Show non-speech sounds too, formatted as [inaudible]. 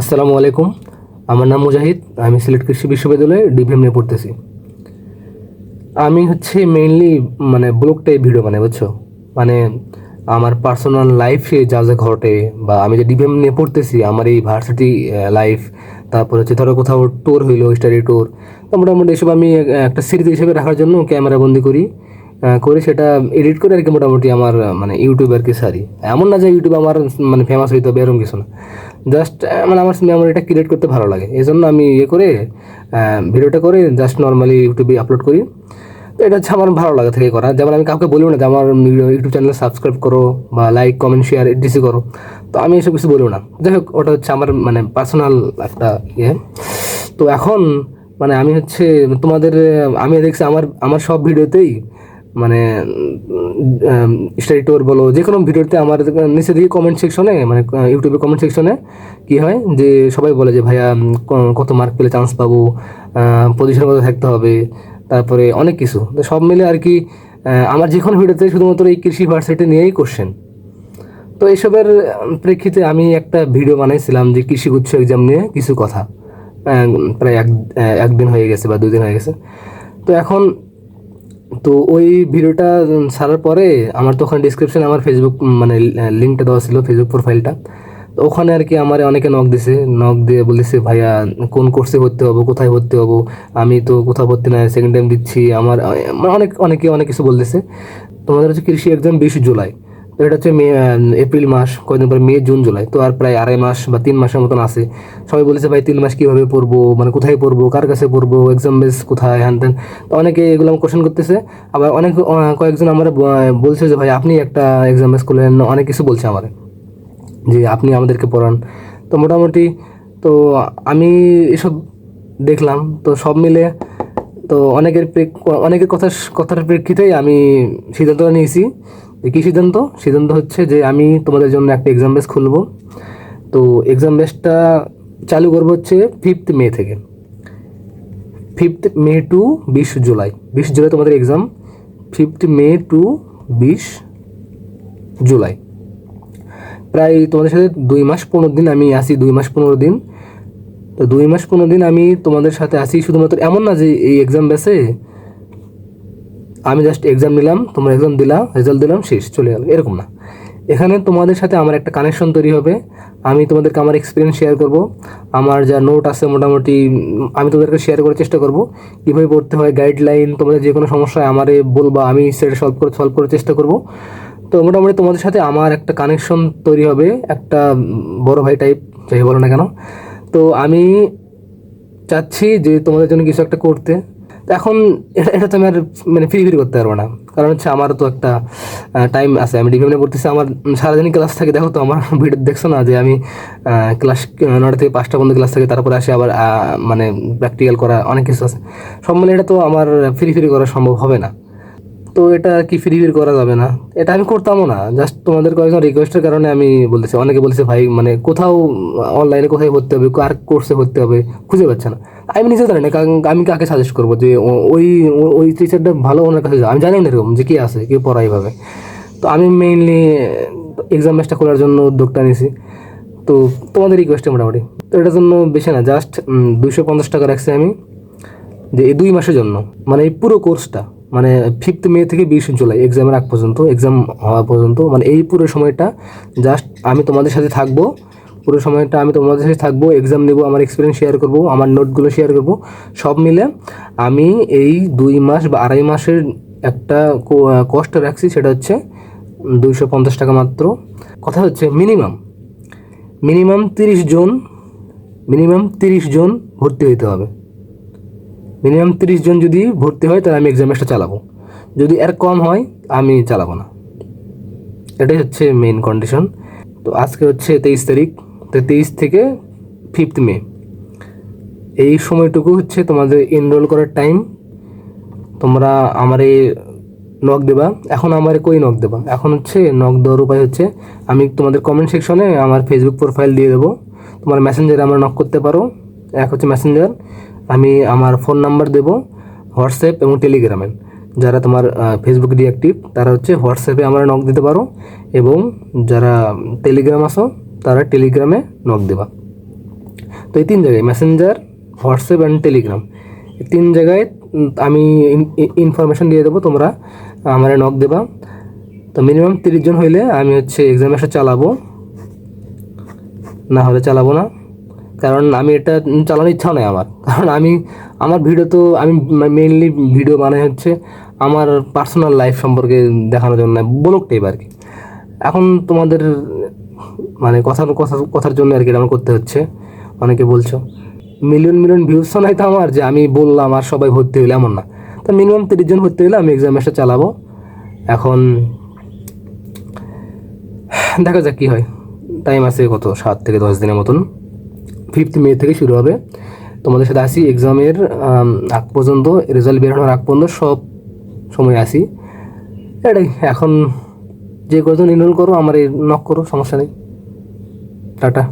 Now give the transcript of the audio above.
আসসালামু আলাইকুম। আমার নাম মুজাহিদ, আমি সিলেট কৃষি বিশ্ববিদ্যালয়ে ডিভিএম নিয়ে পড়তেছি। আমি হচ্ছে মেইনলি মানে ব্লগ টাইপ ভিডিও বানাই, বুঝছ? মানে আমার পার্সোনাল লাইফে যা যা ঘটে বা আমি যে ডিভিএম নিয়ে পড়তেছি, আমার এই ভার্সিটি লাইফ তারপর হচ্ছে ধরো কোথাও ট্যুর হইল স্টাডি ট্যুর তো মোটামুটি এসব আমি একটা সিরিজ হিসেবে রাখার জন্য ক্যামেরা বন্দি করি করে সেটা এডিট করে আর কি মোটামুটি আমার মানে ইউটিউব আর কি সারি। এমন না যে ইউটিউব আমার মানে ফেমাস হইতে হবে এরকম কিছু না। জাস্ট মানে আমার মেমোরিটা ক্রিয়েট করতে ভালো লাগে। এই জন্য আমি ইয়ে করে ভিডিওটা করে জাস্ট নর্মালি ইউটিউবে আপলোড করি। তো এটা হচ্ছে আমার ভালো লাগে থেকে করা। যেমন আমি কাউকে বলিও না যে আমার ইউটিউব চ্যানেলে সাবস্ক্রাইব করো বা লাইক কমেন্ট শেয়ার ডিসি করো। তো আমি এসব কিছু বলিও না। যাই হোক, ওটা হচ্ছে আমার মানে পার্সোনাল একটা ইয়ে। তো এখন মানে আমি হচ্ছে তোমাদের, আমি দেখছি আমার আমার সব ভিডিওতেই মানে স্টাডি ট্যুর বলো যে কোনো ভিডিওতে আমার নিচে দিকে কমেন্ট সেকশনে মানে ইউটিউবে কমেন্ট সেকশনে কি হয়? যে সবাই বলে যে ভাইয়া কত মার্ক পেলে চান্স পাবো? পজিশন কত থাকতে হবে? তারপরে অনেক কিছু। তো সব মিলে আর কি আমার যে কোনো ভিডিওতে শুধুমাত্র এই কৃষি ভার্সিটি নিয়েই কোশ্চেন তো এসবের উম, প্রেক্ষিতে আমি একটা ভিডিও বানাইছিলাম যে কৃষি গুচ্ছ এক্সাম নিয়ে কিছু কথা। প্রায় এক একদিন হয়ে গেছে বা দুদিন হয়ে গেছে। তো এখন তো ওই ভিডিওটা সারার ছাড়ার পরে আমার তো ওখানে ডিসক্রিপশনে আমার ফেসবুক মানে লিঙ্কটা দেওয়া ছিল ফেসবুক প্রোফাইলটা তো ওখানে আর কি আমার অনেকে নখ দিছে। নখ দিয়ে বলেছে ভাইয়া, কোন কোর্সে ভর্তি হব? কোথায় ভর্তি হব? আমি তো কোথাও ভর্তি না সেকেন্ড টাইম দিচ্ছি। আমার মানে অনেক, অনেকে অনেক কিছু বলতেছে। তোমাদের হচ্ছে কৃষি এক্সাম বিশ জুলাই। এটা হচ্ছে মে এপ্রিল মাস, কয়েকদিন পরে মে, জুন, জুলাই। তো আর প্রায় আড়াই মাস বা তিন মাসের মতন আছে। সবাই বলেছে, ভাই, তিন মাস কীভাবে পড়ব? মানে কোথায় পড়ব? কার কাছে পড়ব? এক্সাম বেস কোথায়? হ্যান ত্যান। তো অনেকে এগুলো কোশ্চেন করতেছে। আবার অনেক কয়েকজন আমার বলছে যে, ভাই, আপনি একটা এক্সাম বেস করলেন। অনেক কিছু বলছে আমার, যে, আপনি আমাদেরকে পড়ান। তো মোটামুটি, তো আমি এসব দেখলাম। তো সব মিলে, তো অনেকের অনেকের কথা কথার প্রেক্ষিতেই আমি সিদ্ধান্তটা নিয়েছি কী সিদ্ধান্ত। সিদ্ধান্ত হচ্ছে যে আমি তোমাদের জন্য একটা এক্সাম বেস খুলবো। তো এক্সাম বেসটা চালু করব হচ্ছে ফিফথ মে থেকে। ফিফথ মে টু বিশ জুলাই বিশ জুলাই তোমাদের এক্সাম ফিফথ মে টু বিশ জুলাই প্রায় তোমাদের সাথে দুই মাস পনেরো দিন আমি আসি দুই মাস পনেরো দিন। তো দুই মাস পনেরো দিন আমি তোমাদের সাথে আসি শুধুমাত্র এমন না যে এই এক্সাম বেসে আমি জাস্ট এক্সাম নিলাম, তোমরা এক্সাম দিলা রেজাল্ট দিলাম, শেষ, চলে গেল, এরকম না। এখানে তোমাদের সাথে আমার একটা কানেকশন তৈরি হবে। আমি তোমাদেরকে আমার এক্সপিরিয়েন্স শেয়ার করব। আমার যা নোট আছে মোটামুটি আমি তোমাদেরকে শেয়ার করার চেষ্টা করব। কীভাবে পড়তে হয় গাইডলাইন তোমাদের যে কোনো সমস্যায় আমারে বলবা, আমি সেটা সলভ করে সলভ করার চেষ্টা করব। তো মোটামুটি তোমাদের সাথে আমার একটা কানেকশন তৈরি হবে, একটা বড় ভাই টাইপ যাই বলো না কেন। তো আমি চাচ্ছি যে তোমাদের জন্য কিছু একটা করতে। এখন এটা তো আমি আর মানে ফিরি ফিরি করতে পারব না। কারণ হচ্ছে আমার তো একটা টাইম আছে। আমি ডিভিএমে পড়তেছি, আমার সারাদিন ক্লাস থাকে। দেখো তো, আমার [laughs] ভিডিও দেখছ না যে আমি ক্লাস নটা থেকে পাঁচটা পর্যন্ত ক্লাস থাকে। তারপরে আসে আবার মানে প্র্যাকটিক্যাল করা অনেক কিছু আছে। সব মিলে এটা তো আমার ফিরি ফিরি করা সম্ভব হবে না। তো এটা কি ফ্রি ফ্রি করা যাবে না? এটা আমি করতামও না। জাস্ট তোমাদের কয়েকজন রিকোয়েস্টের কারণে আমি বলতেছি, অনেকে বলছে ভাই মানে কোথাও অনলাইনে কোথায় ভর্তি হবে, কার কোর্সে ভর্তি হবে? খুঁজে পাচ্ছে না। আমি নিজে জানি না আমি কাকে সাজেস্ট করব যে ওই ওই টিচারটা ভালো ওনার কাছে আমি জানি না এরকম যে কি আছে কেউ পড়াই ভাবে তো আমি মেইনলি এক্সাম ম্যাচটা খোলার জন্য উদ্যোগটা নিয়েছি। তো তোমাদের রিকোয়েস্টে মোটামুটি। তো এটার জন্য বেশি না জাস্ট দুইশো পঞ্চাশ টাকা রাখছি আমি, যে এই দুই মাসের জন্য। মানে এই পুরো কোর্সটা মানে ফিফথ মে থেকে বিশ জুলাই এক্সামের আগ পর্যন্ত এক্সাম হওয়া পর্যন্ত মানে এই পুরো সময়টা জাস্ট আমি তোমাদের সাথে থাকব, পুরো সময়টা আমি তোমাদের সাথে থাকব এক্সাম নেব, আমার এক্সপিরিয়েন্স শেয়ার করব, আমার নোটগুলো শেয়ার করব, সব মিলে আমি এই দুই মাস বা আড়াই মাসের একটা কষ্ট রাখছি, সেটা হচ্ছে দুইশো পঞ্চাশ টাকা মাত্র। কথা হচ্ছে মিনিমাম মিনিমাম তিরিশ জন মিনিমাম তিরিশ জন ভর্তি হইতে হবে। মিনিমাম তিরিশ জন যদি ভর্তি হয়, তাহলে আমি এক্সামটা চালাবো। যদি এর কম হয়, আমি চালাবো না। এটাই হচ্ছে মেইন কন্ডিশন তো আজকে হচ্ছে তেইশ তারিখ, তো তেইশ থেকে ফিফথ মে। এই সময়টুকু হচ্ছে তোমাদের এনরোল করার টাইম তোমরা আমারে নক দেবা। এখন আমারে কই নক দেবা? এখন হচ্ছে নক দেওয়ার উপায় হচ্ছে, আমি তোমাদের কমেন্ট সেকশনে আমার ফেসবুক প্রোফাইল দিয়ে দেবো। তোমার মেসেঞ্জারে আমরা নক করতে পারো। এক হচ্ছে মেসেঞ্জার আমি আমার ফোন নাম্বার দেবো হোয়াটসঅ্যাপ এবং টেলিগ্রামে যারা তোমার ফেসবুক ডিঅ্যাক্টিভ তারা হচ্ছে হোয়াটসঅ্যাপে আমরা নক দিতে পারো এবং যারা টেলিগ্রাম আসো তারা টেলিগ্রামে নক দেবা। তো এই তিন জায়গায় মেসেঞ্জার হোয়াটসঅ্যাপ অ্যান্ড টেলিগ্রাম তিন জায়গায় আমি ইনফরমেশন দিয়ে দেবো, তোমরা আমার নক দেবা। তো মিনিমাম তিরিশ জন হইলে আমি হচ্ছে এক্সামিনেশন চালাবো। না হলে চালাবো না। কারণ আমি এটা চালানোর ইচ্ছা নেই আমার। কারণ আমি, আমার ভিডিও তো আমি মেইনলি ভিডিও বানাই হচ্ছে আমার পার্সোনাল লাইফ সম্পর্কে দেখানোর জন্য ব্লগ টাইপ আর কি। এখন তোমাদের মানে কথা, কথার জন্য আর কি আমার করতে হচ্ছে। অনেকে বলছো মিলিয়ন মিলিয়ন ভিউজ তো নাই তো আমার, যে আমি বললাম আর সবাই ভর্তি হইলে এমন না। তো মিনিমাম তিরিশ জন ভর্তি হলে আমি এক্সামিনেশন চালাবো। এখন দেখা যাক কী হয়। টাইম আছে কত? সাত থেকে দশ দিনের মতন। ফিফথ মে থেকে শুরু হবে। তোমাদের সাথে আসি এক্সামের আগ পর্যন্ত রেজাল্ট বেরোনোর আগ পর্যন্ত সব সময় আসি এটাই, এখন যে কজন এনরোল করো, আমার নক করো, সমস্যা নেই। টাটা।